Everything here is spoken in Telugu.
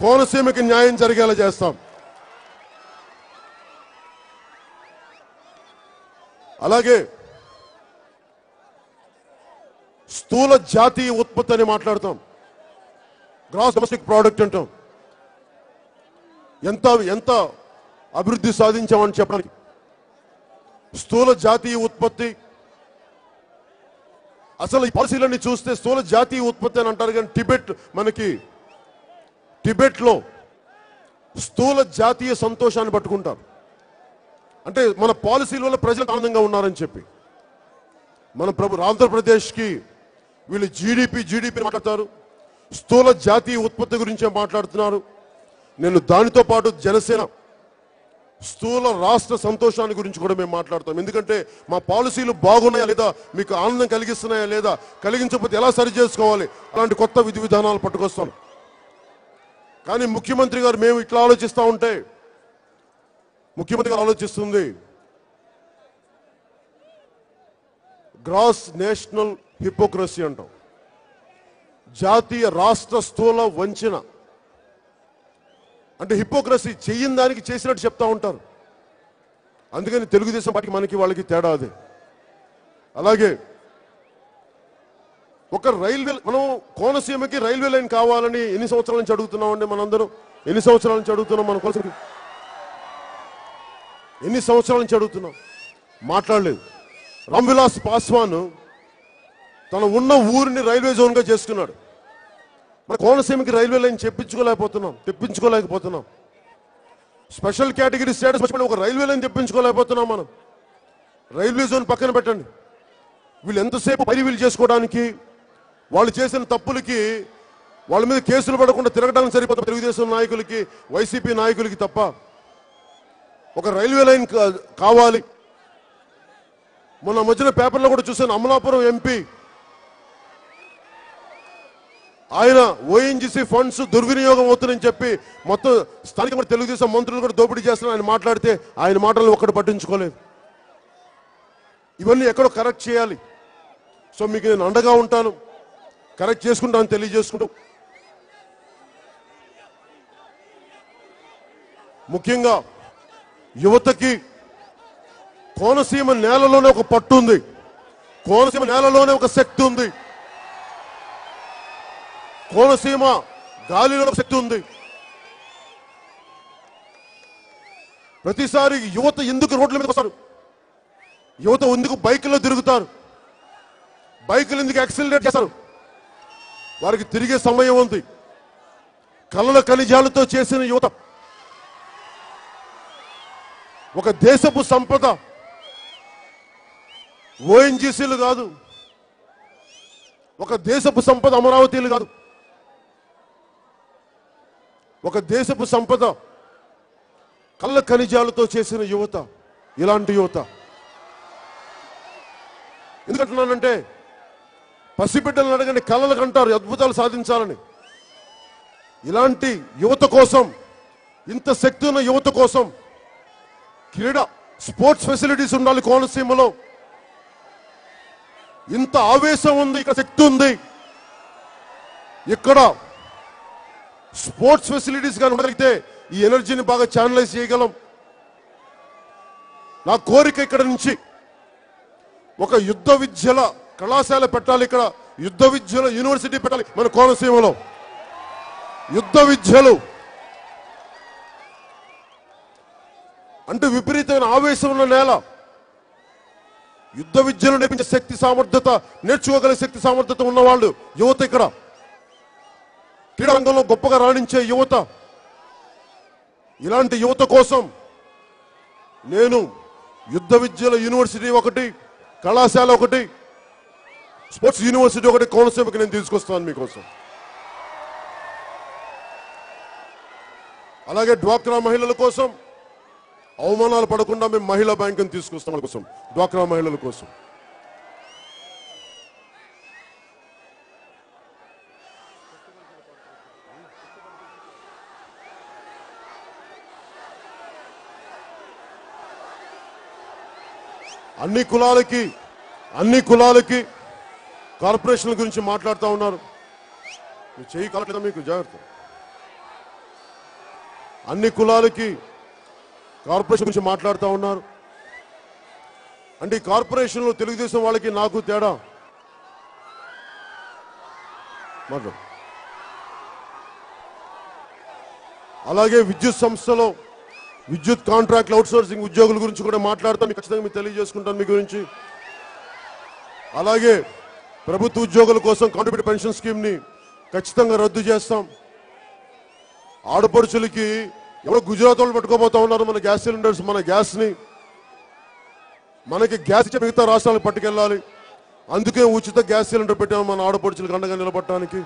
కోనసీమకి న్యాయం జరిగేలా చేస్తాం. అలాగే స్థూల జాతీయ ఉత్పత్తి అని మాట్లాడతాం. గ్రాస్ డొమెస్టిక్ ప్రోడక్ట్ అంటాం. ఎంత ఎంత అభివృద్ధి సాధించామని చెప్పడానికి. స్థూల జాతీయ ఉత్పత్తి. అసలు ఈ పాలసీలన్నీ చూస్తే స్థూల జాతీయ ఉత్పత్తి అని అంటారు కానీ టిబెట్ మనకి టిబెట్లో స్థూల జాతీయ సంతోషాన్ని పట్టుకుంటారు. అంటే మన పాలసీల వల్ల ప్రజలకు ఆనందంగా ఉన్నారని చెప్పి. మన ప్రభు ఆంధ్రప్రదేశ్కి వీళ్ళు జీడిపి జీడిపి మాట్లాడతారు. స్థూల జాతీయ ఉత్పత్తి గురించే మాట్లాడుతున్నారు. నేను దానితో పాటు జనసేన స్థూల రాష్ట్ర సంతోషాన్ని గురించి కూడా మేము మాట్లాడతాం. ఎందుకంటే మా పాలసీలు బాగున్నాయా లేదా మీకు ఆనందం కలిగిస్తున్నాయా లేదా కలిగించకపోతే ఎలా సరి చేసుకోవాలి? అలాంటి కొత్త విధి విధానాలు పట్టుకొస్తాను కానీ ముఖ్యమంత్రి గారు మేము ఇట్లా ఆలోచిస్తూ ఉంటే ముఖ్యమంత్రి గారు ఆలోచిస్తుంది. గ్రాస్ నేషనల్ హిపోక్రసీ అంటాం. జాతీయ రాష్ట్ర స్థూల వంచన. అంటే హిపోక్రసీ చెయ్యని దానికి చేసినట్టు చెప్తా ఉంటారు. అందుకని తెలుగుదేశం పార్టీ మనకి వాళ్ళకి తేడా అది. అలాగే ఒక రైల్వే మనం కోనసీమకి రైల్వే లైన్ కావాలని ఎన్ని సంవత్సరాల నుంచి అడుగుతున్నామండి మనందరం? ఎన్ని సంవత్సరాల నుంచి అడుగుతున్నాం మన కోసం ఎన్ని సంవత్సరాల నుంచి అడుగుతున్నాం? మాట్లాడలేదు. రామ్విలాస్ పాస్వాన్ తన ఉన్న ఊరిని రైల్వే జోన్గా చేసుకున్నాడు. మన కోనసీమకి రైల్వే లైన్ చెప్పించుకోలేకపోతున్నాం తెప్పించుకోలేకపోతున్నాం. స్పెషల్ కేటగిరీ స్టేటస్ మర్చిపోయి ఒక రైల్వే లైన్ తెప్పించుకోలేకపోతున్నాం మనం. రైల్వే జోన్ పక్కన పెట్టండి. వీళ్ళు ఎంతసేపు పరివీలు చేసుకోవడానికి వాళ్ళు చేసిన తప్పులకి వాళ్ళ మీద కేసులు పడకుండా తిరగడానికి సరిపోతుంది తెలుగుదేశం నాయకులకి వైసీపీ నాయకులకి తప్ప ఒక రైల్వే లైన్ కావాలి. మొన్న మధ్యన పేపర్లో కూడా చూశాను అమలాపురం ఎంపీ ఆయన ఓఎన్జిసి ఫండ్స్ దుర్వినియోగం అవుతుందని చెప్పి మొత్తం స్థానిక తెలుగుదేశం మంత్రులు కూడా దోపిడీ చేస్తున్నారు. ఆయన మాట్లాడితే ఆయన మాటలు ఒక్కడు పట్టించుకోలేదు. ఇవన్నీ ఎక్కడో కరెక్ట్ చేయాలి. సో మీకు నేను అండగా ఉంటాను. కరెక్ట్ చేసుకుంటాను తెలియజేసుకుంటూ ముఖ్యంగా యువతకి కోనసీమ నేలలోనే ఒక పట్టు ఉంది. కోనసీమ నేలలోనే ఒక శక్తి ఉంది. కోనసీమ గాలిలో ఒక శక్తి ఉంది. ప్రతిసారి యువత ఎందుకు రోడ్ల మీద వస్తారు? యువత ఎందుకు బైకుల్లో తిరుగుతారు? బైకులు ఎందుకు యాక్సిలరేట్ చేస్తారు? వారికి తిరిగే సమయం ఉంది. కళ్ళ ఖనిజాలతో చేసిన యువత ఒక దేశపు సంపద. ఓఎన్జీసీలు కాదు. ఒక దేశపు సంపద అమరావతిలు కాదు. ఒక దేశపు సంపద కళ్ళ ఖనిజాలతో చేసిన యువత ఇలాంటి యువత. ఎందుకంటున్నానంటే పసిబిడ్డలను అడగండి కళలు కంటారు అద్భుతాలు సాధించాలని. ఇలాంటి యువత కోసం ఇంత శక్తి ఉన్న యువత కోసం క్రీడ స్పోర్ట్స్ ఫెసిలిటీస్ ఉండాలి కోనసీమలో. ఇంత ఆవేశం ఉంది ఇక్కడ శక్తి ఉంది. ఇక్కడ స్పోర్ట్స్ ఫెసిలిటీస్ కానీ ఉండగలిగితే ఈ ఎనర్జీని బాగా ఛానలైజ్ చేయగలం. నా కోరిక ఇక్కడ నుంచి ఒక యుద్ధ విద్యల కళాశాల పెట్టాలి ఇక్కడ. యుద్ధ విద్యల యూనివర్సిటీ పెట్టాలి. మన కోనసీమలో. యుద్ధ విద్యలు. అంటే విపరీతమైన ఆవేశం ఉన్న నేల. యుద్ధ విద్యలు నేర్పించే శక్తి సామర్థ్యత నేర్చుకోగలిగే శక్తి సామర్థ్యత ఉన్నవాళ్ళు యువత ఇక్కడ. క్రీడారంగంలో గొప్పగా రాణించే యువత. ఇలాంటి యువత కోసం నేను యుద్ధ విద్యల యూనివర్సిటీ ఒకటి కళాశాల ఒకటి స్పోర్ట్స్ యూనివర్సిటీ ఒకటి కోనసీమకి నేను తీసుకొస్తాను మీకోసం. అలాగే డ్వాక్రా మహిళల కోసం అవమానాలు పడకుండా మేము మహిళా బ్యాంకుని తీసుకొస్తాం కోసం. డ్వాక్రా మహిళల కోసం. అన్ని కులాలకి అన్ని కులాలకి కార్పొరేషన్ల గురించి మాట్లాడుతూ ఉన్నారు. మీరు చెయ్యి కలగదా మీకు? జాగ్రత్త. అన్ని కులాలకి కార్పొరేషన్ గురించి మాట్లాడుతూ ఉన్నారు. అంటే ఈ కార్పొరేషన్లో తెలుగుదేశం వాళ్ళకి నాకు తేడా? మాట్లాడు. అలాగే విద్యుత్ సంస్థలో విద్యుత్ కాంట్రాక్ట్ అవుట్సోర్సింగ్ ఉద్యోగుల గురించి కూడా మాట్లాడతాను ఖచ్చితంగా మీకు తెలియజేసుకుంటాను మీ గురించి. అలాగే ప్రభుత్వ ఉద్యోగుల కోసం కాంట్రిబ్యూట్ పెన్షన్ స్కీమ్ని ఖచ్చితంగా రద్దు చేస్తాం. ఆడపడుచులకి ఎవరో గుజరాత్ వాళ్ళు పట్టుకోబోతా ఉన్నారు మన గ్యాస్ సిలిండర్స్ మన గ్యాస్ని. మనకి గ్యాస్ ఇచ్చే మిగతా రాష్ట్రాలకు పట్టుకెళ్ళాలి. అందుకే ఉచిత గ్యాస్ సిలిండర్ పెట్టాము మన ఆడపడుచులకు అండగా నిలబడటానికి.